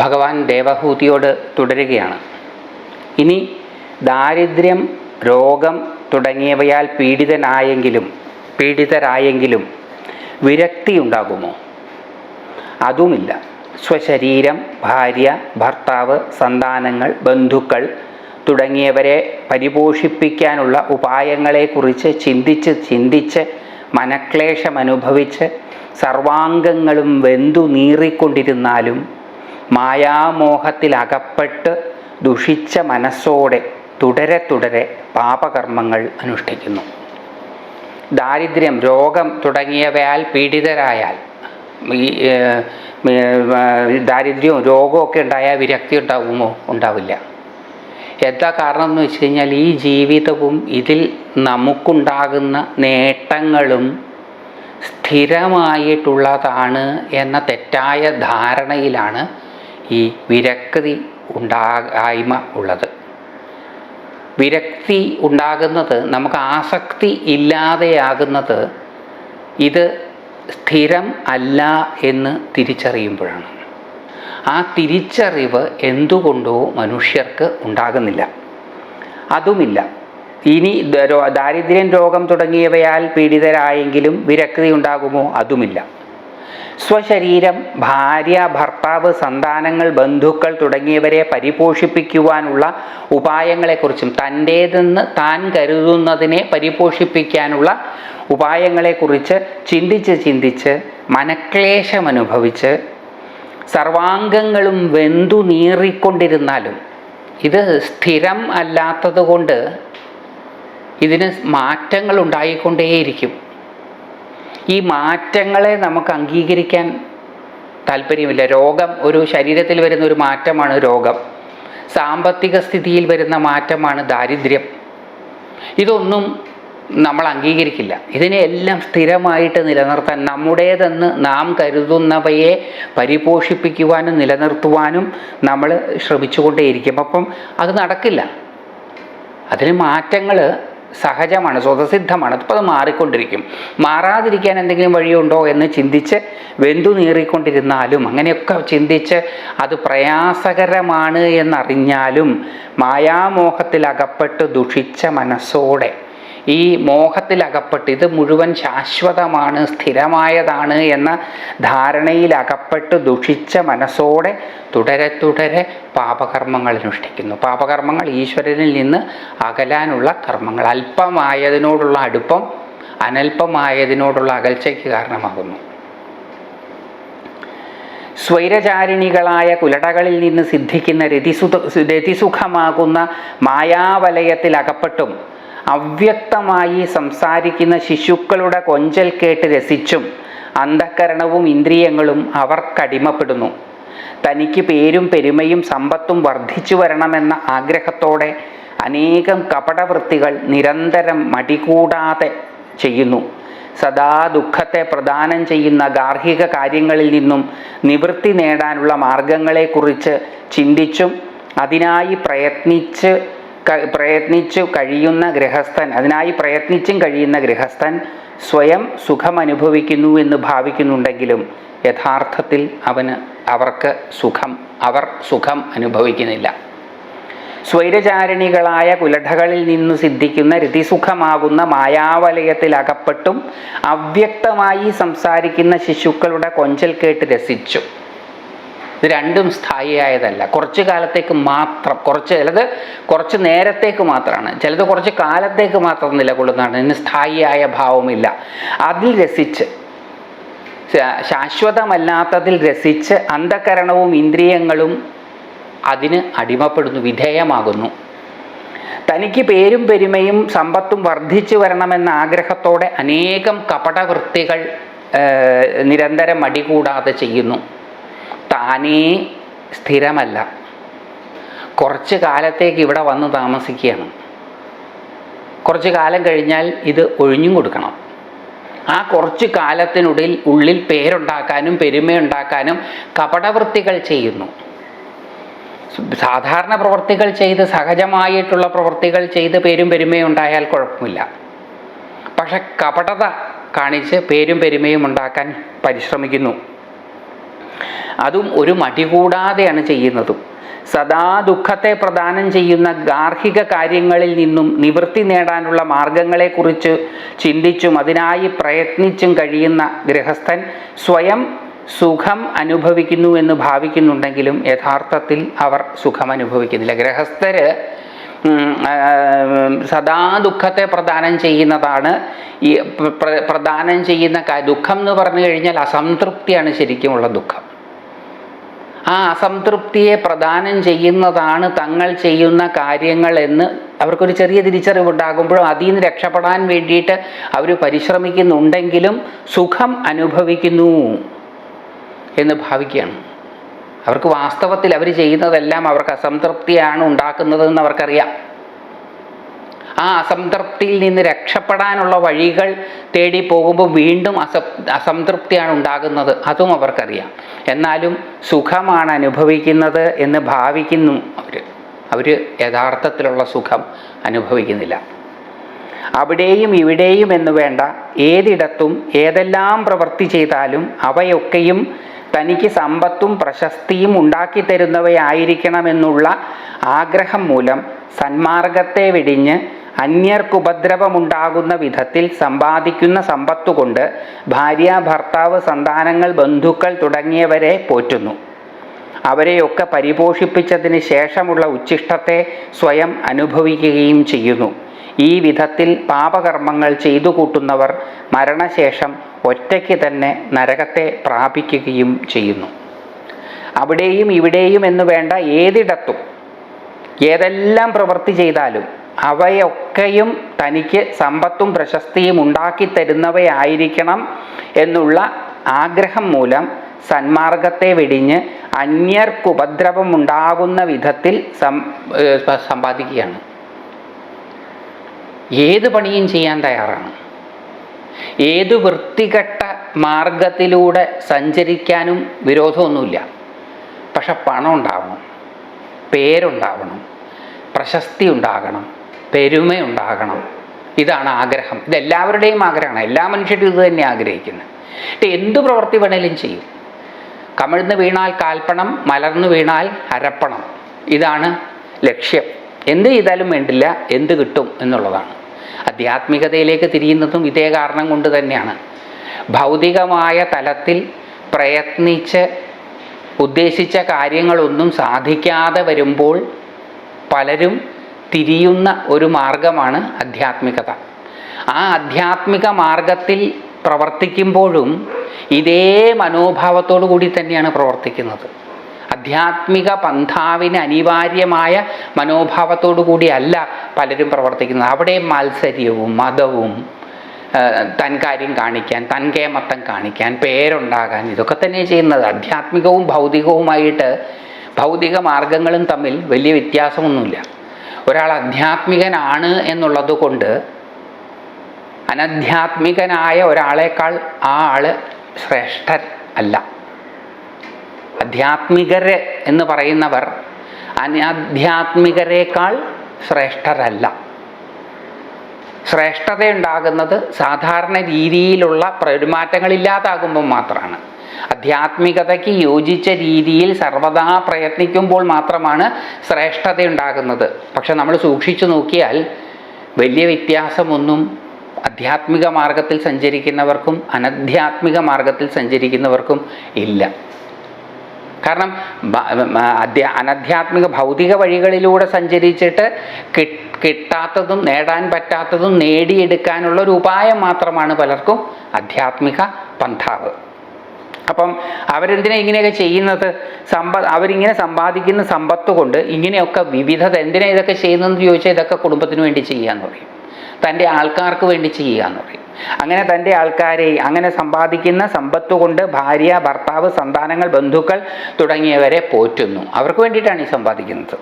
ഭഗവാൻ ദേവഹൂതിയോട് തുടരുകയാണ്. ഇനി ദാരിദ്ര്യം രോഗം തുടങ്ങിയവയാൽ പീഡിതനായെങ്കിലും പീഡിതരായെങ്കിലും വിരക്തി ഉണ്ടാകുമോ അതുമില്ല. സ്വശരീരം ഭാര്യ ഭർത്താവ് സന്താനങ്ങൾ ബന്ധുക്കൾ തുടങ്ങിയവരെ പരിപോഷിപ്പിക്കാനുള്ള ഉപായങ്ങളെക്കുറിച്ച് ചിന്തിച്ച് ചിന്തിച്ച് മനക്ലേശമനുഭവിച്ച് സർവാംഗങ്ങളും വെന്തു നീറിക്കൊണ്ടിരുന്നാലും മായാമോഹത്തിലകപ്പെട്ട് ദുഷിച്ച മനസ്സോടെ തുടരെ തുടരെ പാപകർമ്മങ്ങൾ അനുഷ്ഠിക്കുന്നു. ദാരിദ്ര്യം രോഗം തുടങ്ങിയവയാൽ പീഡിതരായാൽ ഈ ദാരിദ്ര്യവും രോഗവും ഉണ്ടായാൽ വിരക്തി ഉണ്ടാവുമോ? ഉണ്ടാവില്ല. എന്താ കാരണം എന്ന് വെച്ച് കഴിഞ്ഞാൽ ഈ ജീവിതവും ഇതിൽ നമുക്കുണ്ടാകുന്ന നേട്ടങ്ങളും സ്ഥിരമായിട്ടുള്ളതാണ് എന്ന തെറ്റായ ധാരണയിലാണ് ഈ വിരക്തി ഉണ്ടായ്മ ഉള്ളത്. വിരക്തി ഉണ്ടാകുന്നത് നമുക്ക് ആസക്തി ഇല്ലാതെയാകുന്നത് ഇത് സ്ഥിരം അല്ല എന്ന് തിരിച്ചറിയുമ്പോഴാണ്. ആ തിരിച്ചറിവ് എന്തുകൊണ്ടോ മനുഷ്യർക്ക് ഉണ്ടാകുന്നില്ല. അതുമില്ല. ഇനി ദാരിദ്ര്യം രോഗം തുടങ്ങിയവയാൽ പീഡിതരായെങ്കിലും വിരക്തി ഉണ്ടാകുമോ? അതുമില്ല. സ്വശരീരം ഭാര്യ ഭർത്താവ് സന്താനങ്ങൾ ബന്ധുക്കൾ തുടങ്ങിയവരെ പരിപോഷിപ്പിക്കുവാനുള്ള ഉപായങ്ങളെക്കുറിച്ചും തന്റേതെന്ന് താൻ കരുതുന്നതിനെ പരിപോഷിപ്പിക്കാനുള്ള ഉപായങ്ങളെക്കുറിച്ച് ചിന്തിച്ച് ചിന്തിച്ച് മനക്ലേശമനുഭവിച്ച് സർവാംഗങ്ങളും വെന്തു നീറിക്കൊണ്ടിരുന്നാലും ഇത് സ്ഥിരം അല്ലാത്തതുകൊണ്ട് ഇതിന് മാറ്റങ്ങൾ ഉണ്ടായിക്കൊണ്ടേയിരിക്കും ഈ മാറ്റങ്ങളെ നമുക്ക് അംഗീകരിക്കാൻ താല്പര്യമില്ല. രോഗം ഒരു ശരീരത്തിൽ വരുന്ന ഒരു മാറ്റമാണ് രോഗം. സാമ്പത്തിക സ്ഥിതിയിൽ വരുന്ന മാറ്റമാണ് ദാരിദ്ര്യം. ഇതൊന്നും നമ്മൾ അംഗീകരിക്കില്ല. ഇതിനെല്ലാം സ്ഥിരമായിട്ട് നിലനിർത്താൻ നമ്മുടേതെന്ന് നാം കരുതുന്നവയെ പരിപോഷിപ്പിക്കുവാനും നിലനിർത്തുവാനും നമ്മൾ ശ്രമിച്ചുകൊണ്ടേയിരിക്കും. അപ്പം അത് നടക്കില്ല. അതിന് മാറ്റങ്ങൾ സഹജമാണ് സ്വതസിദ്ധമാണ്. അപ്പോൾ അത് മാറിക്കൊണ്ടിരിക്കും. മാറാതിരിക്കാൻ എന്തെങ്കിലും വഴിയുണ്ടോ എന്ന് ചിന്തിച്ച് വെന്തു നീറിക്കൊണ്ടിരുന്നാലും അങ്ങനെയൊക്കെ ചിന്തിച്ച് അത് പ്രയാസകരമാണ് എന്നറിഞ്ഞാലും മായാമോഹത്തിലകപ്പെട്ട് ദുഷിച്ച മനസ്സോടെ ഈ മോഹത്തിലകപ്പെട്ട് ഇത് മുഴുവൻ ശാശ്വതമാണ് സ്ഥിരമായതാണ് എന്ന ധാരണയിലകപ്പെട്ട് ദുഷിച്ച മനസ്സോടെ തുടരെ തുടരെ പാപകർമ്മങ്ങൾ അനുഷ്ഠിക്കുന്നു. പാപകർമ്മങ്ങൾ ഈശ്വരനിൽ നിന്ന് അകലാനുള്ള കർമ്മങ്ങൾ അല്പമായതിനോടുള്ള അടുപ്പം അനൽപമായതിനോടുള്ള അകൽച്ചയ്ക്ക് കാരണമാകുന്നു. സ്വൈരചാരിണികളായ കുലടകളിൽ നിന്ന് സിദ്ധിക്കുന്ന രതിസുത രതിസുഖമാകുന്ന മായാവലയത്തിൽ അകപ്പെട്ടും അവ്യക്തമായി സംസാരിക്കുന്ന ശിശുക്കളുടെ കൊഞ്ചൽ കേട്ട് രസിച്ചും അന്ധക്കരണവും ഇന്ദ്രിയങ്ങളും അവർക്കടിമപ്പെടുന്നു തനിക്ക് പേരും പെരുമയും സമ്പത്തും വർദ്ധിച്ചു വരണമെന്ന ആഗ്രഹത്തോടെ അനേകം കപടവൃത്തികൾ നിരന്തരം മടികൂടാതെ ചെയ്യുന്നു. സദാ ദുഃഖത്തെ പ്രദാനം ചെയ്യുന്ന ഗാർഹിക കാര്യങ്ങളിൽ നിന്നും നിവൃത്തി നേടാനുള്ള മാർഗങ്ങളെക്കുറിച്ച് ചിന്തിച്ചും അതിനായി പ്രയത്നിച്ച് പ്രയത്നിച്ചു കഴിയുന്ന ഗൃഹസ്ഥൻ അതിനായി പ്രയത്നിച്ചും കഴിയുന്ന ഗൃഹസ്ഥൻ സ്വയം സുഖമനുഭവിക്കുന്നു എന്ന് ഭാവിക്കുന്നുണ്ടെങ്കിലും യഥാർത്ഥത്തിൽ അവന് അവർക്ക് സുഖം അവർ സുഖം അനുഭവിക്കുന്നില്ല. സ്വൈരചാരിണികളായ കുലഠകളിൽ നിന്ന് സിദ്ധിക്കുന്ന രതിസുഖമാകുന്ന മായാവലയത്തിൽ അകപ്പെട്ടും അവ്യക്തമായി സംസാരിക്കുന്ന ശിശുക്കളുടെ കൊഞ്ചൽ കേട്ട് രസിച്ചു. ഇത് രണ്ടും സ്ഥായിയായതല്ല. കുറച്ച് കാലത്തേക്ക് മാത്രം കുറച്ച് ചിലത് കുറച്ച് നേരത്തേക്ക് മാത്രമാണ്. ചിലത് കുറച്ച് കാലത്തേക്ക് മാത്രം നിലകൊള്ളുന്നതാണ്. ഇതിന് സ്ഥായിയായ ഭാവമില്ല. അതിൽ രസിച്ച് ശാശ്വതമല്ലാത്തതിൽ രസിച്ച് അന്ധകരണവും ഇന്ദ്രിയങ്ങളും അതിന് അടിമപ്പെടുന്നു വിധേയമാകുന്നു. തനിക്ക് പേരും പെരുമയും സമ്പത്തും വർദ്ധിച്ചു വരണമെന്ന ആഗ്രഹത്തോടെ അനേകം കപടവൃത്തികൾ നിരന്തരം അടികൂടാതെ ചെയ്യുന്നു. താനേ സ്ഥിരമല്ല. കുറച്ച് കാലത്തേക്ക് ഇവിടെ വന്ന് താമസിക്കുകയാണ്. കുറച്ച് കാലം കഴിഞ്ഞാൽ ഇത് ഒഴിഞ്ഞും കൊടുക്കണം. ആ കുറച്ച് കാലത്തിനുള്ളിൽ ഉള്ളിൽ പേരുണ്ടാക്കാനും പെരുമയുണ്ടാക്കാനും കപടവൃത്തികൾ ചെയ്യുന്നു. സാധാരണ പ്രവർത്തികൾ ചെയ്ത് സഹജമായിട്ടുള്ള പ്രവർത്തികൾ ചെയ്ത് പേരും പെരുമയും ഉണ്ടായാൽ കുഴപ്പമില്ല. പക്ഷെ കപടത കാണിച്ച് പേരും പെരുമയും ഉണ്ടാക്കാൻ പരിശ്രമിക്കുന്നു. അതും ഒരു മടി കൂടാതെയാണ് ചെയ്യുന്നതും. സദാ ദുഃഖത്തെ പ്രദാനം ചെയ്യുന്ന ഗാർഹിക കാര്യങ്ങളിൽ നിന്നും നിവൃത്തി നേടാനുള്ള മാർഗങ്ങളെക്കുറിച്ച് ചിന്തിച്ചും അതിനായി പ്രയത്നിച്ചും കഴിയുന്ന ഗൃഹസ്ഥൻ സ്വയം സുഖം അനുഭവിക്കുന്നു എന്ന് ഭാവിക്കുന്നുണ്ടെങ്കിലും യഥാർത്ഥത്തിൽ അവർ സുഖം അനുഭവിക്കുന്നില്ല. ഗൃഹസ്ഥര് സദാ ദുഃഖത്തെ പ്രദാനം ചെയ്യുന്നതാണ് ഈ പ്ര- പ്ര- പ്രദാനം ചെയ്യുന്ന ദുഃഖം എന്ന് പറഞ്ഞു കഴിഞ്ഞാൽ അസംതൃപ്തിയാണ് ശരിക്കുമുള്ള ദുഃഖം. ആ അസംതൃപ്തിയെ പ്രദാനം ചെയ്യുന്നതാണ് തങ്ങൾ ചെയ്യുന്ന കാര്യങ്ങൾ എന്ന് അവർക്കൊരു ചെറിയ തിരിച്ചറിവുണ്ടാകുമ്പോഴും അതിൽ നിന്ന് രക്ഷപ്പെടാൻ വേണ്ടിയിട്ട് അവർ പരിശ്രമിക്കുന്നുണ്ടെങ്കിലും സുഖം അനുഭവിക്കുന്നു എന്ന് ഭാവിക്കുകയാണ്. അവർക്ക് വാസ്തവത്തിൽ അവർ ചെയ്യുന്നതെല്ലാം അവർക്ക് അസംതൃപ്തിയാണ് ഉണ്ടാക്കുന്നതെന്ന് അവർക്കറിയാം. ആ അസംതൃപ്തിയിൽ നിന്ന് രക്ഷപ്പെടാനുള്ള വഴികൾ തേടി പോകുമ്പോൾ വീണ്ടും അസ അസംതൃപ്തിയാണ് ഉണ്ടാകുന്നത്. അതും അവർക്കറിയാം. എന്നാലും സുഖമാണ് അനുഭവിക്കുന്നത് എന്ന് ഭാവിക്കുന്നു അവർ അവർ യഥാർത്ഥത്തിലുള്ള സുഖം അനുഭവിക്കുന്നില്ല. അവിടെയും ഇവിടെയും എന്ന് വേണ്ട ഏതിടത്തും ഏതെല്ലാം പ്രവൃത്തി ചെയ്താലും അവയൊക്കെയും തനിക്ക് സമ്പത്തും പ്രശസ്തിയും ഉണ്ടാക്കി തരുന്നവയായിരിക്കണമെന്നുള്ള ആഗ്രഹം മൂലം സന്മാർഗത്തെ വെടിഞ്ഞ് അന്യർക്കുപദ്രവമുണ്ടാകുന്ന വിധത്തിൽ സമ്പാദിക്കുന്ന സമ്പത്തുകൊണ്ട് ഭാര്യ ഭർത്താവ് സന്താനങ്ങൾ ബന്ധുക്കൾ തുടങ്ങിയവരെ പോറ്റുന്നു. അവരെയൊക്കെ പരിപോഷിപ്പിച്ചതിന് ശേഷമുള്ള ഉച്ഛിഷ്ടത്തെ സ്വയം അനുഭവിക്കുകയും ചെയ്യുന്നു. ഈ വിധത്തിൽ പാപകർമ്മങ്ങൾ ചെയ്തു കൂട്ടുന്നവർ മരണശേഷം ഒറ്റയ്ക്ക് തന്നെ നരകത്തെ പ്രാപിക്കുകയും ചെയ്യുന്നു. അവിടെയും ഇവിടെയും എന്ന് വേണ്ട ഏതിടത്തും ഏതെല്ലാം പ്രവൃത്തി ചെയ്താലും അവയൊക്കെയും തനിക്ക് സമ്പത്തും പ്രശസ്തിയും ഉണ്ടാക്കി തരുന്നവയായിരിക്കണം എന്നുള്ള ആഗ്രഹം മൂലം സന്മാർഗത്തെ വെടിഞ്ഞ് വിധത്തിൽ ഉണ്ടാകുന്ന വിധത്തിൽ സമ്പാദിക്കുകയാണ്. ഏത് പണിയും ചെയ്യാൻ തയ്യാറാണ്. ഏത് വൃത്തികെട്ട മാർഗത്തിലൂടെ സഞ്ചരിക്കാനും വിരോധമൊന്നുമില്ല. പക്ഷെ പണം ഉണ്ടാവണം പേരുണ്ടാവണം പ്രശസ്തി ഉണ്ടാകണം പെരുമയുണ്ടാകണം. ഇതാണ് ആഗ്രഹം. ഇതെല്ലാവരുടെയും ആഗ്രഹമാണ്. എല്ലാ മനുഷ്യരും ഇത് തന്നെ ആഗ്രഹിക്കുന്നത്. എന്ത് പ്രവൃത്തി വേണേലും ചെയ്യും. കമിഴ്ന്ന് വീണാൽ കാൽപ്പണം മലർന്നു വീണാൽ അരപ്പണം. ഇതാണ് ലക്ഷ്യം. എന്ത് ചെയ്താലും വേണ്ടില്ല എന്ത് കിട്ടും എന്നുള്ളതാണ്. ആധ്യാത്മികതയിലേക്ക് തിരിയുന്നതും ഇതേ കാരണം കൊണ്ട് തന്നെയാണ്. ഭൗതികമായ തലത്തിൽ പ്രയത്നിച്ച് ഉദ്ദേശിച്ച കാര്യങ്ങളൊന്നും സാധിക്കാതെ വരുമ്പോൾ പലരും തിരിയുന്ന ഒരു മാർഗമാണ് ആധ്യാത്മികത ആ ആധ്യാത്മിക മാർഗത്തിൽ പ്രവർത്തിക്കുമ്പോഴും ഇതേ മനോഭാവത്തോടു കൂടി തന്നെയാണ് പ്രവർത്തിക്കുന്നത്. ആധ്യാത്മിക പന്ഥാവിന് അനിവാര്യമായ മനോഭാവത്തോടു കൂടിയല്ല പലരും പ്രവർത്തിക്കുന്നത്. അവിടെ മാത്സര്യവും മതവും തൻ കാര്യം കാണിക്കാൻ തൻ കേമത്തം കാണിക്കാൻ പേരുണ്ടാകാൻ ഇതൊക്കെ തന്നെ ചെയ്യുന്നത്. ആധ്യാത്മികവും ഭൗതികവുമായിട്ട് ഭൗതിക മാർഗങ്ങളും തമ്മിൽ വലിയ വ്യത്യാസമൊന്നുമില്ല. ഒരാൾ അധ്യാത്മികനാണ് എന്നുള്ളത് കൊണ്ട് അനധ്യാത്മികനായ ഒരാളേക്കാൾ ആ ആൾ ശ്രേഷ്ഠൻ അല്ല. അധ്യാത്മികര് എന്ന് പറയുന്നവർ അനധ്യാത്മികരേക്കാൾ ശ്രേഷ്ഠരല്ല. ശ്രേഷ്ഠതയുണ്ടാകുന്നത് സാധാരണ രീതിയിലുള്ള പെരുമാറ്റങ്ങളില്ലാതാകുമ്പോൾ മാത്രമാണ് ആധ്യാത്മികതയ്ക്ക് യോജിച്ച രീതിയിൽ സർവദാ പ്രയത്നിക്കുമ്പോൾ മാത്രമാണ് ശ്രേഷ്ഠത ഉണ്ടാകുന്നത് പക്ഷെ നമ്മൾ സൂക്ഷിച്ചു നോക്കിയാൽ വലിയ വ്യത്യാസമൊന്നും ആധ്യാത്മിക മാർഗത്തിൽ സഞ്ചരിക്കുന്നവർക്കും അനധ്യാത്മിക മാർഗത്തിൽ സഞ്ചരിക്കുന്നവർക്കും ഇല്ല. കാരണം അധ്യാ അനധ്യാത്മിക ഭൗതിക വഴികളിലൂടെ സഞ്ചരിച്ചിട്ട് കിട്ടാത്തതും നേടാൻ പറ്റാത്തതും നേടിയെടുക്കാനുള്ള ഒരു ഉപായം മാത്രമാണ് പലർക്കും ആധ്യാത്മിക പന്ഥാവ്. അപ്പം അവരെന്തിനാ ഇങ്ങനെയൊക്കെ ചെയ്യുന്നത്? സമ്പ അവരിങ്ങനെ സമ്പാദിക്കുന്ന സമ്പത്ത് കൊണ്ട് ഇങ്ങനെയൊക്കെ വിവിധത എന്തിനാ ഇതൊക്കെ ചെയ്യുന്നതെന്ന് ചോദിച്ചാൽ ഇതൊക്കെ കുടുംബത്തിന് വേണ്ടി ചെയ്യാന്ന് പറയും. തന്റെ ആൾക്കാർക്ക് വേണ്ടി ചെയ്യാന്ന് പറയും. അങ്ങനെ തന്റെ ആൾക്കാരെ അങ്ങനെ സമ്പാദിക്കുന്ന സമ്പത്ത് കൊണ്ട് ഭാര്യ ഭർത്താവ് സന്താനങ്ങൾ ബന്ധുക്കൾ തുടങ്ങിയവരെ പോറ്റുന്നു. അവർക്ക് വേണ്ടിയിട്ടാണ് ഈ സമ്പാദിക്കുന്നത്.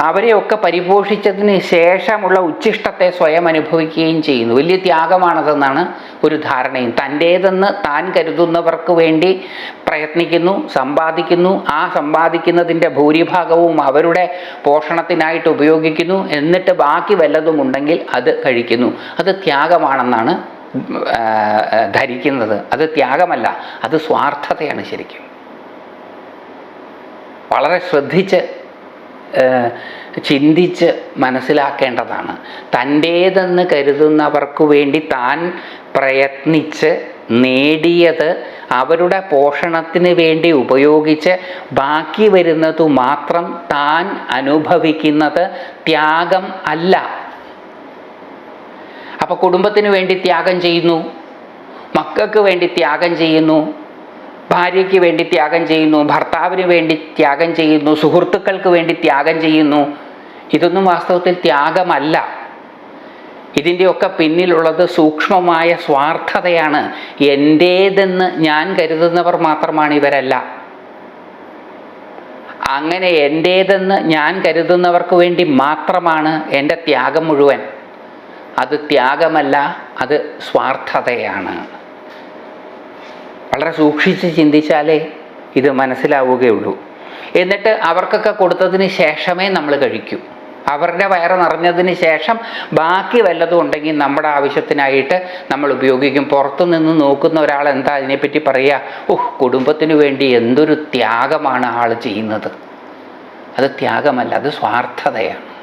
അവരെയൊക്കെ പരിപോഷിച്ചതിന് ശേഷമുള്ള ഉച്ഛിഷ്ടത്തെ സ്വയം അനുഭവിക്കുകയും ചെയ്യുന്നു. വലിയ ത്യാഗമാണതെന്നാണ് ഒരു ധാരണയും. തന്റേതെന്ന് താൻ കരുതുന്നവർക്ക് വേണ്ടി പ്രയത്നിക്കുന്നു സമ്പാദിക്കുന്നു. ആ സമ്പാദിക്കുന്നതിന്റെ ഭൂരിഭാഗവും അവരുടെ പോഷണത്തിനായിട്ട് ഉപയോഗിക്കുന്നു. എന്നിട്ട് ബാക്കി വല്ലതും ഉണ്ടെങ്കിൽ അത് കഴിക്കുന്നു. അത് ത്യാഗമാണെന്നാണ് ധരിക്കുന്നത്. അത് ത്യാഗമല്ല അത് സ്വാർത്ഥതയാണ് ശരിക്കും. വളരെ ശ്രദ്ധിച്ച് ചിന്തിച്ച് മനസ്സിലാക്കേണ്ടതാണ്. തന്റേതെന്ന് കരുതുന്നവർക്ക് വേണ്ടി താൻ പ്രയത്നിച്ച് നേടിയത് അവരുടെ പോഷണത്തിന് വേണ്ടി ഉപയോഗിച്ച് ബാക്കി വരുന്നതു മാത്രം താൻ അനുഭവിക്കുന്നത് ത്യാഗം അല്ല. അപ്പോൾ കുടുംബത്തിന് വേണ്ടി ത്യാഗം ചെയ്യുന്നു. മക്കൾക്ക് വേണ്ടി ത്യാഗം ചെയ്യുന്നു. ഭാര്യയ്ക്ക് വേണ്ടി ത്യാഗം ചെയ്യുന്നു ഭർത്താവിന് വേണ്ടി ത്യാഗം ചെയ്യുന്നു സുഹൃത്തുക്കൾക്ക് വേണ്ടി ത്യാഗം ചെയ്യുന്നു. ഇതൊന്നും വാസ്തവത്തിൽ ത്യാഗമല്ല. ഇതിന്റെയൊക്കെ പിന്നിലുള്ളത് സൂക്ഷ്മമായ സ്വാർത്ഥതയാണ്. എന്റേതെന്ന് ഞാൻ കരുതുന്നവർ മാത്രമാണ് ഇവരല്ല. അങ്ങനെ എന്റേതെന്ന് ഞാൻ കരുതുന്നവർക്ക് വേണ്ടി മാത്രമാണ് എന്റെ ത്യാഗം മുഴുവൻ. അത് ത്യാഗമല്ല അത് സ്വാർത്ഥതയാണ്. വളരെ സൂക്ഷിച്ച് ചിന്തിച്ചാലേ ഇത് മനസ്സിലാവുകയുള്ളൂ. എന്നിട്ട് അവർക്കൊക്കെ കൊടുത്തതിന് ശേഷമേ നമ്മൾ കഴിക്കൂ. അവരുടെ വയറ് നിറഞ്ഞതിന് ശേഷം ബാക്കി വല്ലതും ഉണ്ടെങ്കിൽ നമ്മുടെ ആവശ്യത്തിനായിട്ട് നമ്മൾ ഉപയോഗിക്കും. പുറത്തു നിന്ന് നോക്കുന്ന ഒരാൾ എന്താ അതിനെപ്പറ്റി പറയുക? ഓഹ് കുടുംബത്തിന് വേണ്ടി എന്തൊരു ത്യാഗമാണ് ആൾ ചെയ്യുന്നത്. അത് ത്യാഗമല്ല അത് സ്വാർത്ഥതയാണ്.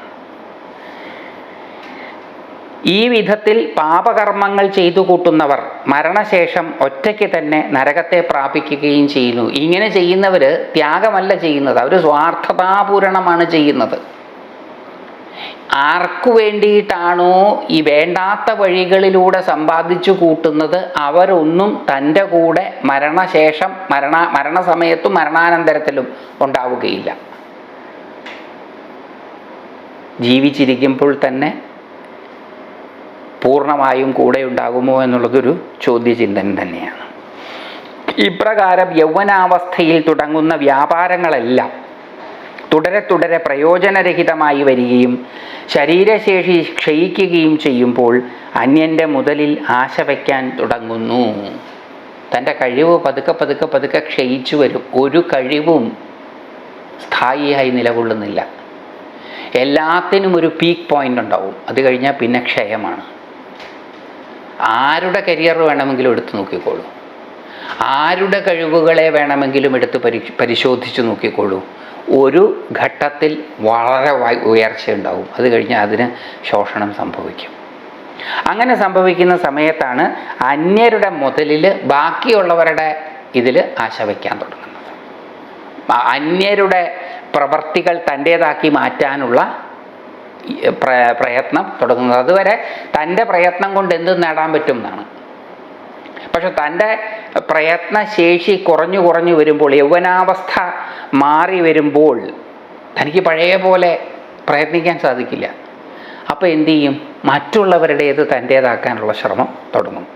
ഈ വിധത്തിൽ പാപകർമ്മങ്ങൾ ചെയ്തു കൂട്ടുന്നവർ മരണശേഷം ഒറ്റയ്ക്ക് തന്നെ നരകത്തെ പ്രാപിക്കുകയും ചെയ്യുന്നു. ഇങ്ങനെ ചെയ്യുന്നവർ ത്യാഗമല്ല ചെയ്യുന്നത്. അവർ സ്വാർത്ഥതാപൂരണമാണ് ചെയ്യുന്നത്. ആർക്കു വേണ്ടിയിട്ടാണോ ഈ വേണ്ടാത്ത വഴികളിലൂടെ സമ്പാദിച്ചു കൂട്ടുന്നത്? അവരൊന്നും തന്റെ കൂടെ മരണശേഷം മരണ മരണസമയത്തും മരണാനന്തരത്തിലും ഉണ്ടാവുകയില്ല. ജീവിച്ചിരിക്കുമ്പോൾ തന്നെ പൂർണമായും കൂടെ ഉണ്ടാകുമോ എന്നുള്ളതൊരു ചോദ്യചിന്തൻ തന്നെയാണ്. ഇപ്രകാരം യൗവനാവസ്ഥയിൽ തുടങ്ങുന്ന വ്യാപാരങ്ങളെല്ലാം തുടരെ തുടരെ പ്രയോജനരഹിതമായി വരികയും ശരീരശേഷി ക്ഷയിക്കുകയും ചെയ്യുമ്പോൾ അന്യന്റെ മുതലിൽ ആശ വയ്ക്കാൻ തുടങ്ങുന്നു. തന്റെ കഴിവ് പതുക്കെ പതുക്കെ പതുക്കെ ക്ഷയിച്ചു വരും. ഒരു കഴിവും സ്ഥായിയായി നിലകൊള്ളുന്നില്ല. എല്ലാത്തിനും ഒരു പീക്ക് പോയിന്റ് ഉണ്ടാവും. അത് കഴിഞ്ഞാൽ പിന്നെ ക്ഷയമാണ്. ആരുടെ കരിയർ വേണമെങ്കിലും എടുത്തു നോക്കിക്കോളൂ. ആരുടെ കഴിവുകളെ വേണമെങ്കിലും എടുത്ത് പരി പരിശോധിച്ച് നോക്കിക്കോളൂ. ഒരു ഘട്ടത്തിൽ വളരെ ഉയർച്ച ഉയർച്ചയുണ്ടാവും അത് കഴിഞ്ഞാൽ അതിന് ശോഷണം സംഭവിക്കും. അങ്ങനെ സംഭവിക്കുന്ന സമയത്താണ് അന്യരുടെ മുതലിൽ ബാക്കിയുള്ളവരുടെ ഇതിൽ ആശ വയ്ക്കാൻ തുടങ്ങുന്നത്. അന്യരുടെ പ്രവർത്തികൾ തന്റേതാക്കി മാറ്റാനുള്ള പ്രയത്നം തുടങ്ങുന്നത്. അതുവരെ തന്റെ പ്രയത്നം കൊണ്ട് എന്ത് നേടാൻ പറ്റും എന്നാണ് പക്ഷെ തന്റെ പ്രയത്നശേഷി കുറഞ്ഞു കുറഞ്ഞു വരുമ്പോൾ യൗവനാവസ്ഥ മാറി വരുമ്പോൾ തനിക്ക് പഴയ പോലെ പ്രയത്നിക്കാൻ സാധിക്കില്ല. അപ്പോൾ എന്തു ചെയ്യും? മറ്റുള്ളവരുടേത് തന്റേതാക്കാനുള്ള ശ്രമം തുടങ്ങും.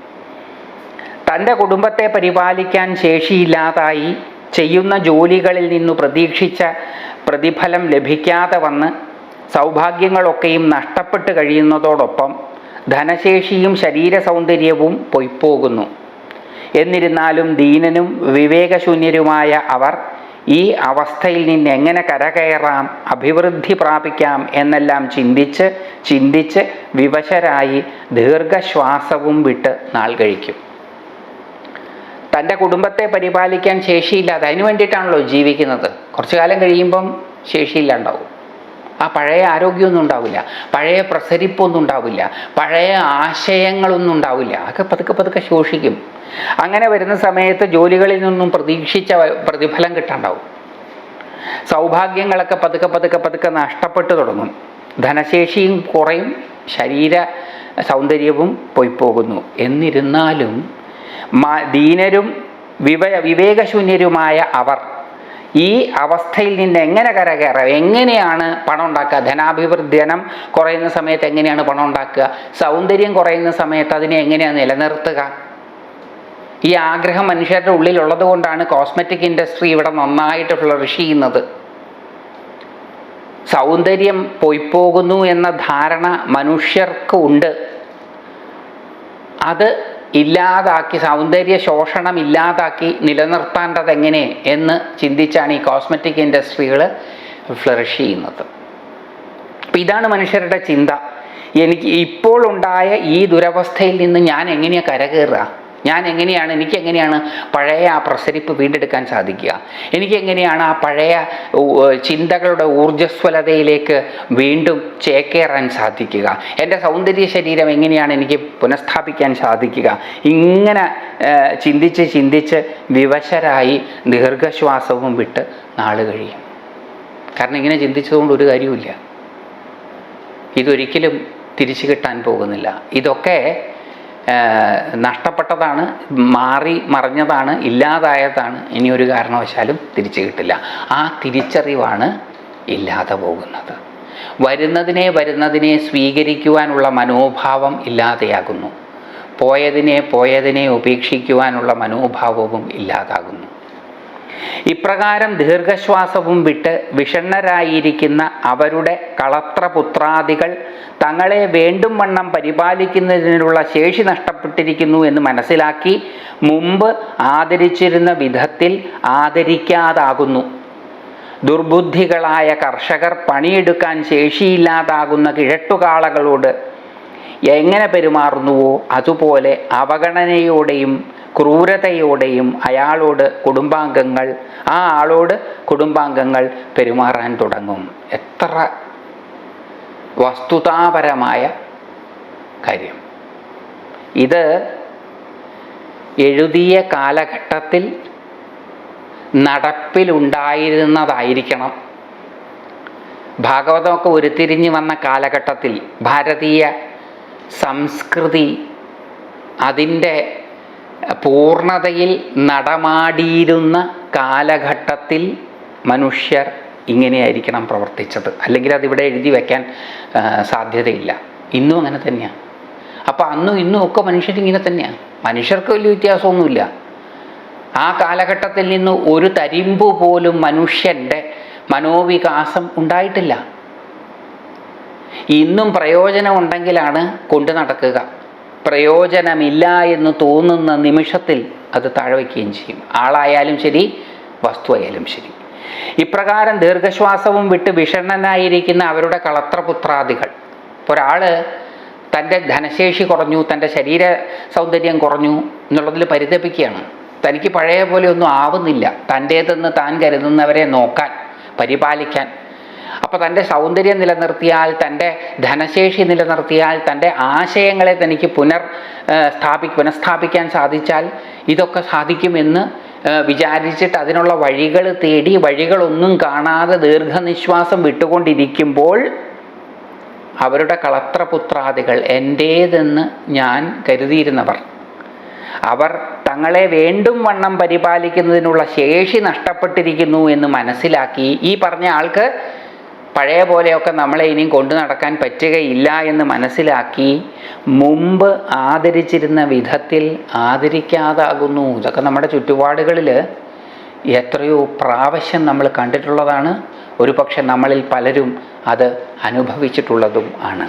തന്റെ കുടുംബത്തെ പരിപാലിക്കാൻ ശേഷിയില്ലാതായി ചെയ്യുന്ന ജോലികളിൽ നിന്നു പ്രതീക്ഷിച്ച പ്രതിഫലം ലഭിക്കാതെ വന്ന് സൗഭാഗ്യങ്ങളൊക്കെയും നഷ്ടപ്പെട്ട് കഴിയുന്നതോടൊപ്പം ധനശേഷിയും ശരീര സൗന്ദര്യവും പൊയ്പോകുന്നു. എന്നിരുന്നാലും ദീനനും വിവേകശൂന്യരുമായ അവർ ഈ അവസ്ഥയിൽ നിന്ന് എങ്ങനെ കരകയറാം അഭിവൃദ്ധി പ്രാപിക്കാം എന്നെല്ലാം ചിന്തിച്ച് ചിന്തിച്ച് വിവശരായി ദീർഘശ്വാസവും വിട്ട് നാൾ കഴിക്കും. തന്റെ കുടുംബത്തെ പരിപാലിക്കാൻ ശേഷിയില്ലാതെ അതിനു വേണ്ടിയിട്ടാണല്ലോ ജീവിക്കുന്നത്. കുറച്ചു കാലം കഴിയുമ്പം ശേഷിയില്ലാണ്ടാവും ആ പഴയ ആരോഗ്യമൊന്നും ഉണ്ടാവില്ല പഴയ പ്രസരിപ്പൊന്നും ഉണ്ടാവില്ല പഴയ ആശയങ്ങളൊന്നും ഉണ്ടാവില്ല. അതൊക്കെ പതുക്കെ പതുക്കെ ശോഷിക്കും. അങ്ങനെ വരുന്ന സമയത്ത് ജോലികളിൽ നിന്നും പ്രതീക്ഷിച്ച പ്രതിഫലം കിട്ടാണ്ടാവും. സൗഭാഗ്യങ്ങളൊക്കെ പതുക്കെ പതുക്കെ പതുക്കെ നഷ്ടപ്പെട്ടു തുടങ്ങും. ധനശേഷിയും കുറയും ശരീര സൗന്ദര്യവും പൊയ്പോകുന്നു എന്നിരുന്നാലും ദീനരും വിവ വിവേകശൂന്യരുമായ അവർ ഈ അവസ്ഥയിൽ നിന്ന് എങ്ങനെ കരകയറാം? എങ്ങനെയാണ് പണം ഉണ്ടാക്കുക ധനാഭിവൃദ്ധി ധനം കുറയുന്ന സമയത്ത് എങ്ങനെയാണ് പണം ഉണ്ടാക്കുക സൗന്ദര്യം കുറയുന്ന സമയത്ത് അതിനെ എങ്ങനെയാണ് നിലനിർത്തുക? ഈ ആഗ്രഹം മനുഷ്യരുടെ ഉള്ളിലുള്ളത് കൊണ്ടാണ് കോസ്മെറ്റിക് ഇൻഡസ്ട്രി ഇവിടെ നന്നായിട്ട് ഫ്ലറിഷ് ചെയ്യുന്നത്. സൗന്ദര്യം പോയിപ്പോകുന്നു എന്ന ധാരണ മനുഷ്യർക്ക് ഉണ്ട്. അത് ഇല്ലാതാക്കി സൗന്ദര്യ ശോഷണം ഇല്ലാതാക്കി നിലനിർത്തേണ്ടത് എങ്ങനെ എന്ന് ചിന്തിച്ചാണ് ഈ കോസ്മെറ്റിക് ഇൻഡസ്ട്രികൾ ഫ്ലറിഷ് ചെയ്യുന്നത്. അപ്പം ഇതാണ് മനുഷ്യരുടെ ചിന്ത. എനിക്ക് ഇപ്പോൾ ഉണ്ടായ ഈ ദുരവസ്ഥയിൽ നിന്ന് ഞാൻ എങ്ങനെയാണ് കരകയറുക? ഞാൻ എങ്ങനെയാണ് എനിക്ക് എങ്ങനെയാണ് പഴയ ആ പ്രസരിപ്പ് വീണ്ടെടുക്കാൻ സാധിക്കുക? എനിക്ക് എങ്ങനെയാണ് ആ പഴയ ചിന്തകളുടെ ഊർജസ്വലതയിലേക്ക് വീണ്ടും ചേക്കേറാൻ സാധിക്കുക? എന്റെ സൗന്ദര്യ ശരീരം എങ്ങനെയാണ് എനിക്ക് പുനഃസ്ഥാപിക്കാൻ സാധിക്കുക? ഇങ്ങനെ ചിന്തിച്ച് ചിന്തിച്ച് വിവശരായി ദീർഘശ്വാസവും വിട്ട് നാൾ കഴിയും. കാരണം ഇങ്ങനെ ചിന്തിച്ചതുകൊണ്ട് ഒരു കാര്യവുമില്ല. ഇതൊരിക്കലും തിരിച്ചു കിട്ടാൻ പോകുന്നില്ല. ഇതൊക്കെ നഷ്ടപ്പെട്ടതാണ് മാറി മറിഞ്ഞതാണ് ഇല്ലാതായതാണ്. ഇനി ഒരു കാരണവശാലും തിരിച്ചു കിട്ടില്ല. ആ തിരിച്ചറിവാണ് ഇല്ലാതെ പോകുന്നത്. വരുന്നതിനെ വരുന്നതിനെ സ്വീകരിക്കുവാനുള്ള മനോഭാവം ഇല്ലാതെയാകുന്നു. പോയതിനെ പോയതിനെ ഉപേക്ഷിക്കുവാനുള്ള മനോഭാവവും ഇല്ലാതാകുന്നു. ഇപ്രകാരം ദീർഘശ്വാസവും വിട്ട് വിഷണ്ണരായിരിക്കുന്ന അവരുടെ കളത്രപുത്രാദികൾ തങ്ങളെ വേണ്ടും വണ്ണം പരിപാലിക്കുന്നതിനുള്ള ശേഷി നഷ്ടപ്പെട്ടിരിക്കുന്നു എന്ന് മനസ്സിലാക്കി മുമ്പ് ആദരിച്ചിരുന്ന വിധത്തിൽ ആദരിക്കാതാകുന്നു. ദുർബുദ്ധികളായ കർഷകർ പണിയെടുക്കാൻ ശേഷിയില്ലാതാകുന്ന കിഴട്ടുകാളകളോട് എങ്ങനെ പെരുമാറുന്നുവോ അതുപോലെ അവഗണനയോടെയും ക്രൂരതയോടെയും അയാളോട് കുടുംബാംഗങ്ങൾ ആ ആളോട് കുടുംബാംഗങ്ങൾ പെരുമാറാൻ തുടങ്ങും. എത്ര വസ്തുതാപരമായ കാര്യം. ഇത് എഴുതിയ കാലഘട്ടത്തിൽ നടപ്പിലുണ്ടായിരുന്നതായിരിക്കണം. ഭാഗവതമൊക്കെ ഉരുത്തിരിഞ്ഞു വന്ന കാലഘട്ടത്തിൽ ഭാരതീയ സംസ്കൃതി അതിന്റെ പൂർണതയിൽ നടമാടിയിരുന്ന കാലഘട്ടത്തിൽ മനുഷ്യർ ഇങ്ങനെയായിരിക്കണം പ്രവർത്തിച്ചത്. അല്ലെങ്കിൽ അതിവിടെ എഴുതി വയ്ക്കാൻ സാധ്യതയില്ല. ഇന്നും അങ്ങനെ തന്നെയാണ് അപ്പോൾ അന്നും ഇന്നും ഒക്കെ മനുഷ്യരിങ്ങനെ തന്നെയാണ് മനുഷ്യർക്ക് വലിയ വ്യത്യാസമൊന്നുമില്ല. ആ കാലഘട്ടത്തിൽ നിന്ന് ഒരു തരിമ്പ് പോലും മനുഷ്യന്റെ മനോവികാസം ഉണ്ടായിട്ടില്ല. ഇന്നും പ്രയോജനമുണ്ടെങ്കിലാണ് കൊണ്ടു നടക്കുക. പ്രയോജനമില്ല എന്ന് തോന്നുന്ന നിമിഷത്തിൽ അത് താഴെ വയ്ക്കുകയും ചെയ്യും. ആളായാലും ശരി വസ്തു ആയാലും ശരി. ഇപ്രകാരം ദീർഘശ്വാസവും വിട്ട് വിഷണ്ണനായിരിക്കുന്ന അവരുടെ കളത്രപുത്രാദികൾ. ഒരാൾ തന്റെ ധനശേഷി കുറഞ്ഞു തന്റെ ശരീര സൗന്ദര്യം കുറഞ്ഞു എന്നുള്ളതിൽ പരിതപിക്കുകയാണ്. തനിക്ക് പഴയ പോലെ ഒന്നും ആവുന്നില്ല. തന്റേതെന്ന് താൻ കരുതുന്നവരെ നോക്കാൻ പരിപാലിക്കാൻ. അപ്പോൾ തന്റെ സൗന്ദര്യം നിലനിർത്തിയാൽ തന്റെ ധനശേഷി നിലനിർത്തിയാൽ തന്റെ ആശയങ്ങളെ തനിക്ക് പുനർ സ്ഥാപി പുനഃസ്ഥാപിക്കാൻ സാധിച്ചാൽ ഇതൊക്കെ സാധിക്കുമെന്ന് വിചാരിച്ചിട്ട് അതിനുള്ള വഴികൾ തേടി വഴികളൊന്നും കാണാതെ ദീർഘനിശ്വാസം വിട്ടുകൊണ്ടിരിക്കുമ്പോൾ അവരുടെ കളത്രപുത്രാദികൾ എന്റേതെന്ന് ഞാൻ കരുതിയിരുന്നവർ. അവർ തങ്ങളെ വേണ്ടും വണ്ണം പരിപാലിക്കുന്നതിനുള്ള ശേഷി നഷ്ടപ്പെട്ടിരിക്കുന്നു എന്ന് മനസ്സിലാക്കി ഈ പറഞ്ഞ ആൾക്ക് പഴയ പോലെയൊക്കെ നമ്മളെ ഇനിയും കൊണ്ടു നടക്കാൻ പറ്റുകയില്ല എന്ന് മനസ്സിലാക്കി മുമ്പ് ആദരിച്ചിരുന്ന വിധത്തിൽ ആദരിക്കാതാകുന്നു. ഇതൊക്കെ നമ്മുടെ ചുറ്റുപാടുകളിൽ എത്രയോ പ്രാവശ്യം നമ്മൾ കണ്ടിട്ടുള്ളതാണ്. ഒരു പക്ഷെ നമ്മളിൽ പലരും അത് അനുഭവിച്ചിട്ടുള്ളതും ആണ്.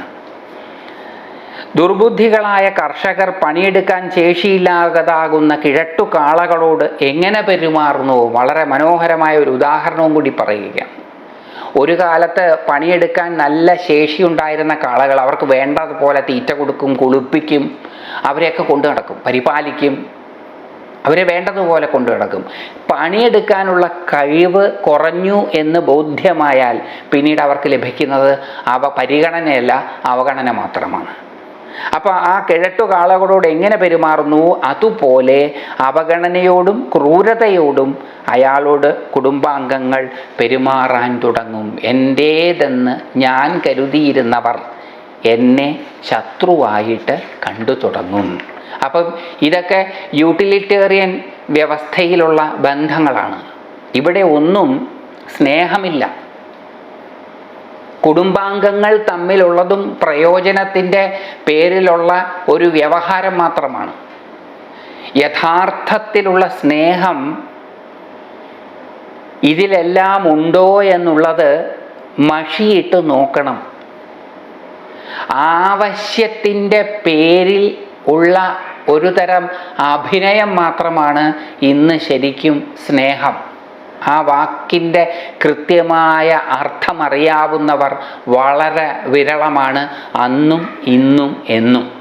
ദുർബുദ്ധികളായ കർഷകർ പണിയെടുക്കാൻ ശേഷിയില്ലാതാകുന്ന കിഴട്ടു കാളകളോട് എങ്ങനെ പെരുമാറുന്നുവോ വളരെ മനോഹരമായ ഒരു ഉദാഹരണവും കൂടി പറയുകയാണ്. ഒരു കാലത്ത് പണിയെടുക്കാൻ നല്ല ശേഷി ഉണ്ടായിരുന്ന കാളകൾ അവർക്ക് വേണ്ടതുപോലെ തീറ്റ കൊടുക്കും കുളിപ്പിക്കും അവരെയൊക്കെ കൊണ്ടു നടക്കും പരിപാലിക്കും. അവരെ വേണ്ടതുപോലെ കൊണ്ടു നടക്കും. പണിയെടുക്കാനുള്ള കഴിവ് കുറഞ്ഞു എന്ന് ബോധ്യമായാൽ പിന്നീട് അവർക്ക് ലഭിക്കുന്നത് അവ പരിഗണനയല്ല അവഗണന മാത്രമാണ്. അപ്പോൾ ആ കിഴട്ടു കാളകളോട് എങ്ങനെ പെരുമാറുന്നു? അതുപോലെ അവഗണനയോടും ക്രൂരതയോടും അയാളോട് കുടുംബാംഗങ്ങൾ പെരുമാറാൻ തുടങ്ങും. എന്റേതെന്ന് ഞാൻ കരുതിയിരുന്നവർ എന്നെ ശത്രുവായിട്ട് കണ്ടു തുടങ്ങും. അപ്പം ഇതൊക്കെ യൂട്ടിലിറ്റേറിയൻ വ്യവസ്ഥയിലുള്ള ബന്ധങ്ങളാണ്. ഇവിടെ ഒന്നും സ്നേഹമില്ല. കുടുംബാംഗങ്ങൾ തമ്മിലുള്ളതും പ്രയോജനത്തിന്റെ പേരിലുള്ള ഒരു വ്യവഹാരം മാത്രമാണ്. യഥാർത്ഥത്തിലുള്ള സ്നേഹം ഇതിലെല്ലാം ഉണ്ടോ എന്നുള്ളത് മഷിയിട്ട് നോക്കണം. ആവശ്യത്തിന്റെ പേരിൽ ഉള്ള ഒരു തരം അഭിനയം മാത്രമാണ് ഇന്ന് ശരിക്കും സ്നേഹം. ആ വാക്കിന്റെ കൃത്യമായ അർത്ഥമറിയാവുന്നവർ വളരെ വിരളമാണ്. അന്നും ഇന്നും എന്നും.